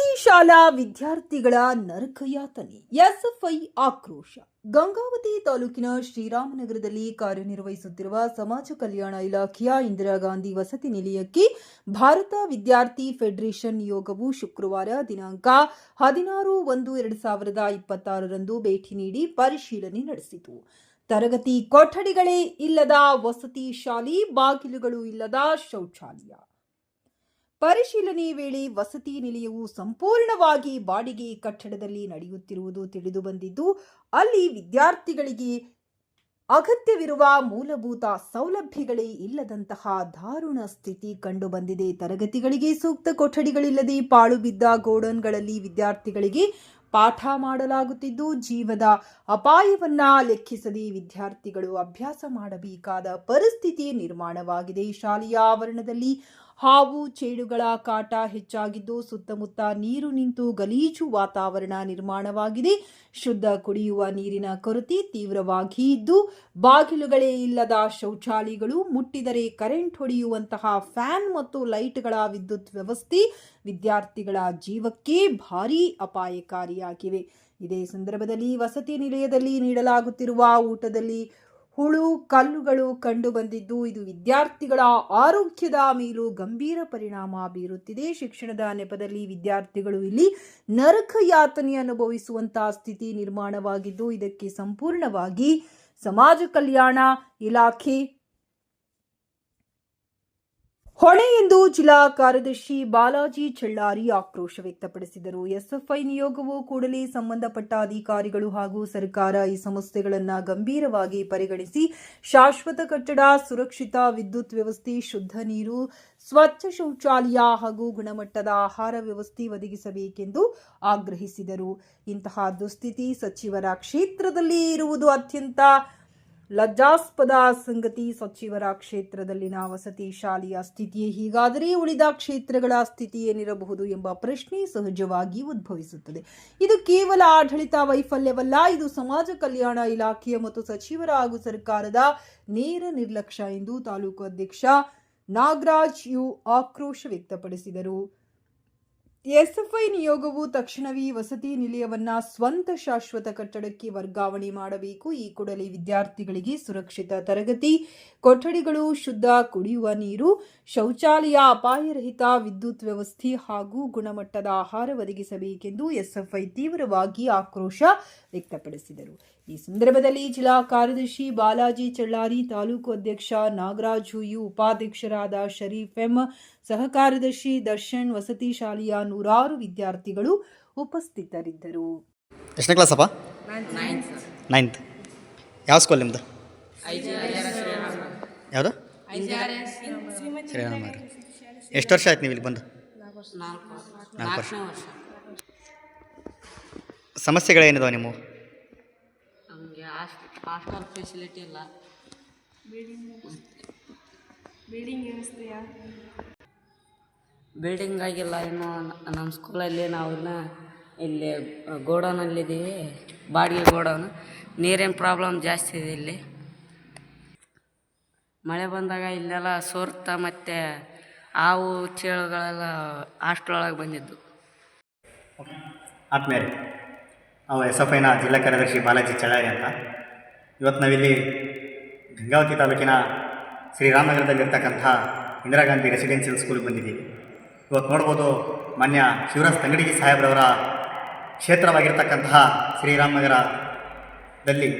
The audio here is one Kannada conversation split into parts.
ಶಾಲಾ ವಿದ್ಯಾರ್ಥಿಗಳ ನರಕಯಾತನೆ, ಎಸ್ಎಫ್ಐ ಆಕ್ರೋಶ. ಗಂಗಾವತಿ ತಾಲೂಕಿನ ಶ್ರೀರಾಮನಗರದಲ್ಲಿ ಕಾರ್ಯನಿರ್ವಹಿಸುತ್ತಿರುವ ಸಮಾಜ ಕಲ್ಯಾಣ ಇಲಾಖೆಯ ಇಂದಿರಾ ಗಾಂಧಿ ವಸತಿ ನಿಲಯಕ್ಕೆ ಭಾರತ ವಿದ್ಯಾರ್ಥಿ ಫೆಡರೇಷನ್ ನಿಯೋಗವು ಶುಕ್ರವಾರ ದಿನಾಂಕ ಹದಿನಾರು ಒಂದು ಎರಡು ಸಾವಿರದ ಇಪ್ಪತ್ತಾರರಂದು ಭೇಟಿ ನೀಡಿ ಪರಿಶೀಲನೆ ನಡೆಸಿತು. ತರಗತಿ ಕೊಠಡಿಗಳೇ ಇಲ್ಲದ ವಸತಿ ಶಾಲೆ, ಬಾಗಿಲುಗಳು ಇಲ್ಲದ ಶೌಚಾಲಯ. ಪರಿಶೀಲನೆ ವೇಳೆ ವಸತಿ ನಿಲಯವು ಸಂಪೂರ್ಣವಾಗಿ ಬಾಡಿಗೆ ಕಟ್ಟಡದಲ್ಲಿ ನಡೆಯುತ್ತಿರುವುದು ತಿಳಿದು ಬಂದಿದ್ದು, ಅಲ್ಲಿ ವಿದ್ಯಾರ್ಥಿಗಳಿಗೆ ಅಗತ್ಯವಿರುವ ಮೂಲಭೂತ ಸೌಲಭ್ಯಗಳೇ ಇಲ್ಲದಂತಹ ದಾರುಣ ಸ್ಥಿತಿ ಕಂಡುಬಂದಿದೆ ತರಗತಿಗಳಿಗೆ ಸೂಕ್ತ ಕೊಠಡಿಗಳಿಲ್ಲದೆ ಪಾಳು ಬಿದ್ದ ಗೋಡನ್ಗಳಲ್ಲಿ ವಿದ್ಯಾರ್ಥಿಗಳಿಗೆ ಪಾಠ ಮಾಡಲಾಗುತ್ತಿದ್ದು, ಜೀವದ ಅಪಾಯವನ್ನ ಲೆಕ್ಕಿಸದೆ ವಿದ್ಯಾರ್ಥಿಗಳು ಅಭ್ಯಾಸ ಮಾಡಬೇಕಾದ ಪರಿಸ್ಥಿತಿ ನಿರ್ಮಾಣವಾಗಿದೆ. ಶಾಲೆಯ ಆವರಣದಲ್ಲಿ ಹಾವು ಚೇಡುಗಳ ಕಾಟ ಹೆಚ್ಚಾಗಿದ್ದು ಸುತ್ತಮುತ್ತ ನೀರು ನಿಂತು ಗಲೀಜು ವಾತಾವರಣ ನಿರ್ಮಾಣವಾಗಿದೆ. ಶುದ್ಧ ಕುಡಿಯುವ ನೀರಿನ ಕೊರತೆ ತೀವ್ರವಾಗಿ ಇದ್ದು ಬಾಗಿಲುಗಳೇ ಇಲ್ಲದ ಶೌಚಾಲಯಗಳು ಮುಟ್ಟಿದರೆ ಕರೆಂಟ್ ಹೊಡೆಯುವಂತಹ ಫ್ಯಾನ್ ಮತ್ತು ಲೈಟ್ಗಳ ವಿದ್ಯುತ್ ವ್ಯವಸ್ಥೆ ವಿದ್ಯಾರ್ಥಿಗಳ ಜೀವಕ್ಕೆ ಭಾರೀ ಅಪಾಯಕಾರಿಯಾಗಿವೆ. ಇದೇ ಸಂದರ್ಭದಲ್ಲಿ ವಸತಿ ನಿಲಯದಲ್ಲಿ ನೀಡಲಾಗುತ್ತಿರುವ ಊಟದಲ್ಲಿ ಹುಳು, ಕಲ್ಲುಗಳು ಕಂಡುಬಂದಿದ್ದು ಇದು ವಿದ್ಯಾರ್ಥಿಗಳ ಆರೋಗ್ಯದ ಮೇಲೂ ಗಂಭೀರ ಪರಿಣಾಮ ಬೀರುತ್ತಿದೆ. ಶಿಕ್ಷಣದ ನೆಪದಲ್ಲಿ ವಿದ್ಯಾರ್ಥಿಗಳು ಇಲ್ಲಿ ನರಕ ಯಾತನೆ ಅನುಭವಿಸುವಂತಹ ಸ್ಥಿತಿ ನಿರ್ಮಾಣವಾಗಿದ್ದು, ಇದಕ್ಕೆ ಸಂಪೂರ್ಣವಾಗಿ ಸಮಾಜ ಕಲ್ಯಾಣ ಇಲಾಖೆ ಹೊಣೆ ಎಂದು ಜಿಲ್ಲಾ ಕಾರ್ಯದರ್ಶಿ ಬಾಲಾಜಿ ಚೆಳ್ಳಾರಿ ಆಕ್ರೋಶ ವ್ಯಕ್ತಪಡಿಸಿದರು. ಎಸ್ಎಫ್ಐ ನಿಯೋಗವು ಕೂಡಲೇ ಸಂಬಂಧಪಟ್ಟ ಅಧಿಕಾರಿಗಳು ಹಾಗೂ ಸರ್ಕಾರ ಈ ಸಮಸ್ಯೆಗಳನ್ನು ಗಂಭೀರವಾಗಿ ಪರಿಗಣಿಸಿ ಶಾಶ್ವತ ಕಟ್ಟಡ, ಸುರಕ್ಷಿತ ವಿದ್ಯುತ್ ವ್ಯವಸ್ಥೆ, ಶುದ್ಧ ನೀರು, ಸ್ವಚ್ಛ ಶೌಚಾಲಯ ಹಾಗೂ ಗುಣಮಟ್ಟದ ಆಹಾರ ವ್ಯವಸ್ಥೆ ಒದಗಿಸಬೇಕೆಂದು ಆಗ್ರಹಿಸಿದರು. ಇಂತಹ ದುಸ್ಥಿತಿ ಸಚಿವರ ಕ್ಷೇತ್ರದಲ್ಲಿ ಇರುವುದು ಅತ್ಯಂತ ಲಜ್ಜಾಸ್ಪದ ಸಂಗತಿ ಸಚಿವರ ಕ್ಷೇತ್ರದಲ್ಲಿನ ವಸತಿ ಶಾಲೆಯ ಸ್ಥಿತಿಯೇ ಹೀಗಾದರೆ ಉಳಿದ ಕ್ಷೇತ್ರಗಳ ಸ್ಥಿತಿ ಏನಿರಬಹುದು ಎಂಬ ಪ್ರಶ್ನೆ ಸಹಜವಾಗಿ ಉದ್ಭವಿಸುತ್ತದೆ. ಇದು ಕೇವಲ ಆಡಳಿತ ವೈಫಲ್ಯವಲ್ಲ, ಇದು ಸಮಾಜ ಕಲ್ಯಾಣ ಇಲಾಖೆಯ ಮತ್ತು ಸಚಿವರ ಹಾಗೂ ಸರ್ಕಾರದ ನೇರ ನಿರ್ಲಕ್ಷ್ಯ ಎಂದು ತಾಲೂಕು ಅಧ್ಯಕ್ಷ ನಾಗರಾಜ್ ಯು ಆಕ್ರೋಶ ವ್ಯಕ್ತಪಡಿಸಿದರು. ಎಸ್ಎಫ್ಐ ನಿಯೋಗವು ತಕ್ಷಣವೇ ವಸತಿ ನಿಲಯವನ್ನ ಸ್ವಂತ ಶಾಶ್ವತ ಕಟ್ಟಡಕ್ಕೆ ವರ್ಗಾವಣೆ ಮಾಡಬೇಕು. ಈ ಕೂಡಲೇ ವಿದ್ಯಾರ್ಥಿಗಳಿಗೆ ಸುರಕ್ಷಿತ ತರಗತಿ, ಕೊಠಡಿಗಳು ಶುದ್ಧ ಕುಡಿಯುವ ನೀರು, ಶೌಚಾಲಯ, ಅಪಾಯರಹಿತ ವಿದ್ಯುತ್ ವ್ಯವಸ್ಥೆ ಹಾಗೂ ಗುಣಮಟ್ಟದ ಆಹಾರ ಒದಗಿಸಬೇಕೆಂದು ಎಸ್ಎಫ್ಐ ತೀವ್ರವಾಗಿ ಆಕ್ರೋಶ ವ್ಯಕ್ತಪಡಿಸಿದರು. ಈ ಸಂದರ್ಭದಲ್ಲಿ ಜಿಲ್ಲಾ ಕಾರ್ಯದರ್ಶಿ ಬಾಲಾಜಿ ಚಳ್ಳಾರಿ ತಾಲೂಕು ಅಧ್ಯಕ್ಷ ನಾಗರಾಜ್ ಹುಯು ಉಪಾಧ್ಯಕ್ಷರಾದ ಶರೀಫ್ ಎಂ ಸಹ ಕಾರ್ಯದರ್ಶಿ ದರ್ಶನ್ ವಸತಿ ಶಾಲೆಯ ನೂರಾರು ವಿದ್ಯಾರ್ಥಿಗಳು ಉಪಸ್ಥಿತರಿದ್ದರು. ಎಷ್ಟನೇ ಕ್ಲಾಸಪ್ಪ ನೈನ್ತ್ ಯಾವ ಸ್ಕೂಲ್ ನಿಮ್ಮದು ಯಾವುದು? ಎಷ್ಟು ವರ್ಷ ಆಯ್ತು ನೀವು ಇಲ್ಲಿ ಬಂದು? ನಾಲ್ಕು ವರ್ಷ. ಸಮಸ್ಯೆಗಳೇನಿದಾವೆ ನಿಮ್ಮ ಹಾಸ್ಟೆಲ್ ಫೆಸಿಲಿಟಿ ಇಲ್ಲ. ಬಿಲ್ಡಿಂಗ್ ಬಿಲ್ಡಿಂಗ್ ಆಗಿಲ್ಲ ಇನ್ನು. ನಮ್ಮ ಸ್ಕೂಲಲ್ಲಿ ನಾವು ಇನ್ನು ಇಲ್ಲಿ ಗೋಡೌನಲ್ಲಿದ್ದೀವಿ. ಬಾಡಿಗೆ ಗೋಡೌನು. ನೀರಿನ ಪ್ರಾಬ್ಲಮ್ ಜಾಸ್ತಿ ಇದೆ ಇಲ್ಲಿ. ಮಳೆ ಬಂದಾಗ ಇಲ್ಲೆಲ್ಲ ಸೋರ್ತ ಮತ್ತು ಹಾವು ಚೇಳುಗಳೆಲ್ಲ ಹಾಸ್ಟೆಲ್ ಒಳಗೆ ಬಂದಿದ್ದು. ಆತ್ಮೇಲೆ ನಾವು ಎಸ್ ಎಫ್ ಐನ ಜಿಲ್ಲಾ ಕಾರ್ಯದರ್ಶಿ ಬಾಲಾಜಿ ಚಳಾರಿ ಅಂತ. ಇವತ್ತು ನಾವಿಲ್ಲಿ ಗಂಗಾವತಿ ತಾಲೂಕಿನ ಶ್ರೀರಾಮನಗರದಲ್ಲಿರ್ತಕ್ಕಂಥ ಇಂದಿರಾ ಗಾಂಧಿ ರೆಸಿಡೆನ್ಷಿಯಲ್ ಸ್ಕೂಲ್ಗೆ ಬಂದಿದ್ದೀವಿ. ಇವತ್ತು ನೋಡ್ಬೋದು ಮಾನ್ಯ ಶಿವರಾಜ್ ತಂಗಡಿಗಿ ಸಾಹೇಬ್ರವರ ಕ್ಷೇತ್ರವಾಗಿರ್ತಕ್ಕಂತಹ ಶ್ರೀರಾಮನಗರದಲ್ಲಿ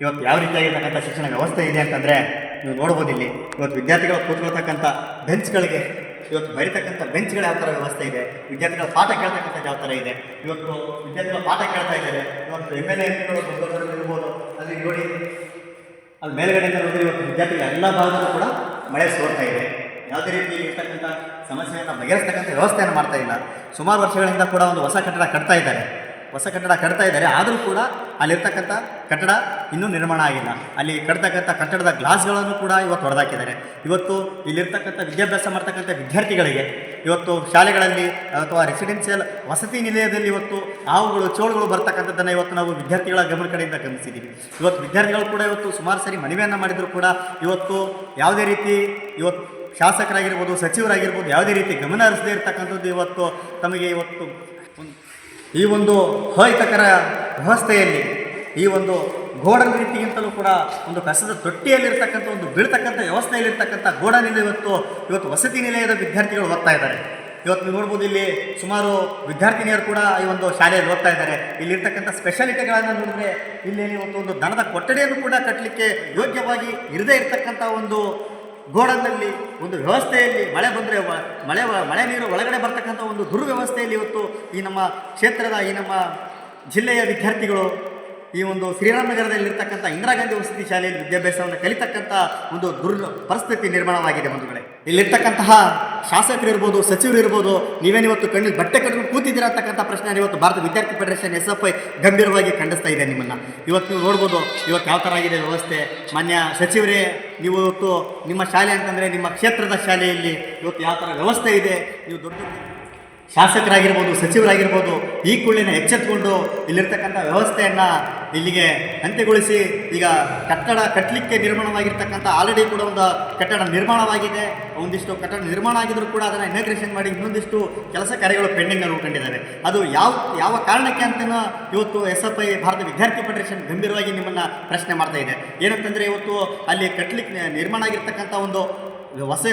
ಇವತ್ತು ಯಾವ ರೀತಿಯಾಗಿರ್ತಕ್ಕಂಥ ಶಿಕ್ಷಣ ವ್ಯವಸ್ಥೆ ಇದೆ ಅಂತಂದರೆ ನೀವು ನೋಡ್ಬೋದು ಇಲ್ಲಿ. ಇವತ್ತು ವಿದ್ಯಾರ್ಥಿಗಳು ಕೂತ್ಕೊಳ್ತಕ್ಕಂಥ ಬೆಂಚ್ಗಳಿಗೆ ಇವತ್ತು ಬರೀತಕ್ಕಂಥ ಬೆಂಚ್ಗಳು ಯಾವ ಥರ ವ್ಯವಸ್ಥೆ ಇದೆ, ವಿದ್ಯಾರ್ಥಿಗಳ ಪಾಠ ಕೇಳ್ತಕ್ಕಂಥ ಯಾವ ಥರ ಇದೆ, ಇವತ್ತು ವಿದ್ಯಾರ್ಥಿಗಳ ಪಾಠ ಕೇಳ್ತಾ ಇದ್ದಾರೆ, ಇವತ್ತು ಎಂ ಎಲ್ ಎ ಅಲ್ಲಿ ನೋಡಿ ಅಲ್ಲಿ ಮೇಲ್ಗಡೆಯಿಂದ ಇವತ್ತು ವಿದ್ಯಾರ್ಥಿಗಳ ಎಲ್ಲ ಭಾಗದಲ್ಲೂ ಕೂಡ ಮಳೆ ಸೋರ್ತಾ ಇದೆ. ಯಾವುದೇ ರೀತಿ ಇರ್ತಕ್ಕಂಥ ಸಮಸ್ಯೆಯನ್ನು ಬಗೆಹರಿಸ್ತಕ್ಕಂಥ ವ್ಯವಸ್ಥೆಯನ್ನು ಮಾಡ್ತಾ ಇಲ್ಲ. ಸುಮಾರು ವರ್ಷಗಳಿಂದ ಕೂಡ ಒಂದು ಹೊಸ ಕಟ್ಟಡ ಕಟ್ತಾ ಇದ್ದಾರೆ. ಹೊಸ ಕಟ್ಟಡ ಕಟ್ತಾ ಇದ್ದಾರೆ, ಆದರೂ ಕೂಡ ಅಲ್ಲಿರ್ತಕ್ಕಂಥ ಕಟ್ಟಡ ಇನ್ನೂ ನಿರ್ಮಾಣ ಆಗಿಲ್ಲ. ಅಲ್ಲಿ ಕಟ್ತಕ್ಕಂಥ ಕಟ್ಟಡದ ಗ್ಲಾಸ್ಗಳನ್ನು ಕೂಡ ಇವತ್ತು ಹೊಡೆದಾಕಿದ್ದಾರೆ. ಇವತ್ತು ಇಲ್ಲಿರ್ತಕ್ಕಂಥ ವಿದ್ಯಾಭ್ಯಾಸ ಮಾಡ್ತಕ್ಕಂಥ ವಿದ್ಯಾರ್ಥಿಗಳಿಗೆ ಇವತ್ತು ಶಾಲೆಗಳಲ್ಲಿ ಅಥವಾ ರೆಸಿಡೆನ್ಷಿಯಲ್ ವಸತಿ ನಿಲಯದಲ್ಲಿ ಇವತ್ತು ಹಾವುಗಳು, ಚೋಳುಗಳು ಬರ್ತಕ್ಕಂಥದ್ದನ್ನು ಇವತ್ತು ನಾವು ವಿದ್ಯಾರ್ಥಿಗಳ ಗಮನ ಕಡೆಯಿಂದ ಗಮನಿಸಿದ್ದೀವಿ ಇವತ್ತು ವಿದ್ಯಾರ್ಥಿಗಳು ಕೂಡ ಇವತ್ತು ಸುಮಾರು ಸರಿ ಮನವಿಯನ್ನು ಮಾಡಿದರೂ ಕೂಡ ಇವತ್ತು ಯಾವುದೇ ರೀತಿ ಇವತ್ತು ಶಾಸಕರಾಗಿರ್ಬೋದು, ಸಚಿವರಾಗಿರ್ಬೋದು ಯಾವುದೇ ರೀತಿ ಗಮನ ಹರಿಸದೇ ಇರತಕ್ಕಂಥದ್ದು ಇವತ್ತು ತಮಗೆ ಇವತ್ತು ಈ ಒಂದು ಅಹಿತಕರ ವ್ಯವಸ್ಥೆಯಲ್ಲಿ ಈ ಒಂದು ಗೋಡನ್ ರೀತಿಗಿಂತಲೂ ಕೂಡ ಒಂದು ಕಸದ ತೊಟ್ಟಿಯಲ್ಲಿರ್ತಕ್ಕಂಥ, ಒಂದು ಬೀಳ್ತಕ್ಕಂಥ ವ್ಯವಸ್ಥೆಯಲ್ಲಿರ್ತಕ್ಕಂಥ ಗೋಡನಿಂದ ಇವತ್ತು. ಇವತ್ತು ವಸತಿ ನಿಲಯದ ವಿದ್ಯಾರ್ಥಿಗಳು ಓದ್ತಾ ಇದ್ದಾರೆ. ಇವತ್ತು ನೀವು ನೋಡ್ಬೋದು ಇಲ್ಲಿ ಸುಮಾರು ವಿದ್ಯಾರ್ಥಿನಿಯರು ಕೂಡ ಈ ಒಂದು ಶಾಲೆಯಲ್ಲಿ ಓದ್ತಾ ಇದ್ದಾರೆ. ಇಲ್ಲಿರ್ತಕ್ಕಂಥ ಸ್ಪೆಷಾಲಿಟಿಗಳನ್ನು ನೋಡಿದ್ರೆ ಇಲ್ಲಿ ಒಂದು ಒಂದು ದನದ ಕೊಠಡಿಯನ್ನು ಕೂಡ ಕಟ್ಟಲಿಕ್ಕೆ ಯೋಗ್ಯವಾಗಿ ಇರದೇ ಇರತಕ್ಕಂಥ ಒಂದು ಗೋಡನ್ನಲ್ಲಿ ಒಂದು ವ್ಯವಸ್ಥೆಯಲ್ಲಿ ಮಳೆ ಬಂದರೆ ಮಳೆ ಮಳೆ ನೀರು ಒಳಗಡೆ ಬರ್ತಕ್ಕಂಥ ಒಂದು ದುರ್ವ್ಯವಸ್ಥೆಯಲ್ಲಿ ಇವತ್ತು ಈ ನಮ್ಮ ಕ್ಷೇತ್ರದ ಈ ನಮ್ಮ ಜಿಲ್ಲೆಯ ವಿದ್ಯಾರ್ಥಿಗಳು ಈ ಒಂದು ಶ್ರೀರಾಮನಗರದಲ್ಲಿರ್ತಕ್ಕಂಥ ಇಂದಿರಾ ಗಾಂಧಿ ವಸತಿ ಶಾಲೆಯಲ್ಲಿ ವಿದ್ಯಾಭ್ಯಾಸವನ್ನು ಕಲಿತಕ್ಕಂಥ ಒಂದು ದುರ್ ಪರಿಸ್ಥಿತಿ ನಿರ್ಮಾಣವಾಗಿದೆ ಬಂಧುಗಳೇ. ಇಲ್ಲಿರ್ತಕ್ಕಂತಹ ಶಾಸಕರು ಇರ್ಬೋದು ಸಚಿವರು ಇರ್ಬೋದು ನೀವೇನಿವತ್ತು ಕಣ್ಣಿಗೆ ಬಟ್ಟೆ ಕಟ್ಕೊಂಡು ಕೂತಿದ್ದೀರಾ ಅಂತಕ್ಕಂಥ ಪ್ರಶ್ನೆ ಇವತ್ತು ಭಾರತ ವಿದ್ಯಾರ್ಥಿ ಫೆಡರೇಷನ್ ಎಸ್ ಎಫ್ ಐ ಗಂಭೀರವಾಗಿ ಖಂಡಿಸ್ತಾ ಇದೆ ನಿಮ್ಮನ್ನು. ಇವತ್ತು ನೀವು ನೋಡ್ಬೋದು, ಇವತ್ತು ಯಾವ ಥರ ಆಗಿದೆ ವ್ಯವಸ್ಥೆ. ಮಾನ್ಯ ಸಚಿವರೇ, ನೀವು ಇವತ್ತು ನಿಮ್ಮ ಶಾಲೆ ಅಂತಂದರೆ ನಿಮ್ಮ ಕ್ಷೇತ್ರದ ಶಾಲೆಯಲ್ಲಿ ಇವತ್ತು ಯಾವ ಥರ ವ್ಯವಸ್ಥೆ ಇದೆ. ನೀವು ದೊಡ್ಡ ಶಾಸಕರಾಗಿರ್ಬೋದು, ಸಚಿವರಾಗಿರ್ಬೋದು, ಈ ಕುಳ್ಳಿನ ಎಚ್ಚೆತ್ಕೊಂಡು ಇಲ್ಲಿರ್ತಕ್ಕಂಥ ವ್ಯವಸ್ಥೆಯನ್ನು ಇಲ್ಲಿಗೆ ಅಂತ್ಯಗೊಳಿಸಿ ಈಗ ಕಟ್ಟಡ ಕಟ್ಟಲಿಕ್ಕೆ ನಿರ್ಮಾಣವಾಗಿರ್ತಕ್ಕಂಥ ಆಲ್ರೆಡಿ ಕೂಡ ಒಂದು ಕಟ್ಟಡ ನಿರ್ಮಾಣವಾಗಿದೆ. ಒಂದಿಷ್ಟು ಕಟ್ಟಡ ನಿರ್ಮಾಣ ಆಗಿದ್ರೂ ಕೂಡ ಅದನ್ನು ಇನಾಗ್ರೇಷನ್ ಮಾಡಿ ಇನ್ನೊಂದಿಷ್ಟು ಕೆಲಸ ಕಾರ್ಯಗಳು ಪೆಂಡಿಂಗನ್ನು ಉಳ್ಕೊಂಡಿದ್ದಾರೆ ಅದು ಯಾವ ಯಾವ ಕಾರಣಕ್ಕೆ ಅಂತ ಇವತ್ತು ಎಸ್ ಎಫ್ ಐ ಭಾರತ ವಿದ್ಯಾರ್ಥಿ ಫೆಡರೇಷನ್ ಗಂಭೀರವಾಗಿ ನಿಮ್ಮನ್ನು ಪ್ರಶ್ನೆ ಮಾಡ್ತಾ ಇದೆ. ಏನಂತಂದರೆ ಇವತ್ತು ಅಲ್ಲಿ ಕಟ್ಟಲಿಕ್ಕೆ ನಿರ್ಮಾಣ ಆಗಿರ್ತಕ್ಕಂಥ ಒಂದು ಹೊಸ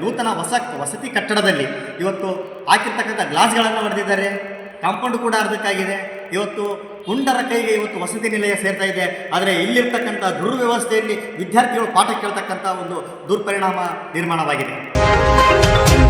ನೂತನ ಹೊಸ ವಸತಿ ಕಟ್ಟಡದಲ್ಲಿ ಇವತ್ತು ಹಾಕಿರ್ತಕ್ಕಂಥ ಗ್ಲಾಸ್ಗಳನ್ನು ಹೊಡೆದಿದ್ದಾರೆ ಕಾಂಪೌಂಡ್ ಕೂಡ ಅರ್ಧಕ್ಕಾಗಿದೆ. ಇವತ್ತು ಹುಂಡರ ಕೈಗೆ ಇವತ್ತು ವಸತಿ ನಿಲಯ ಸೇರ್ತಾ ಇದೆ. ಆದರೆ ಇಲ್ಲಿರ್ತಕ್ಕಂಥ ದುರ್ವ್ಯವಸ್ಥೆಯಲ್ಲಿ ವಿದ್ಯಾರ್ಥಿಗಳು ಪಾಠ ಕೇಳ್ತಕ್ಕಂಥ ಒಂದು ದುರ್ಪರಿಣಾಮ ನಿರ್ಮಾಣವಾಗಿದೆ.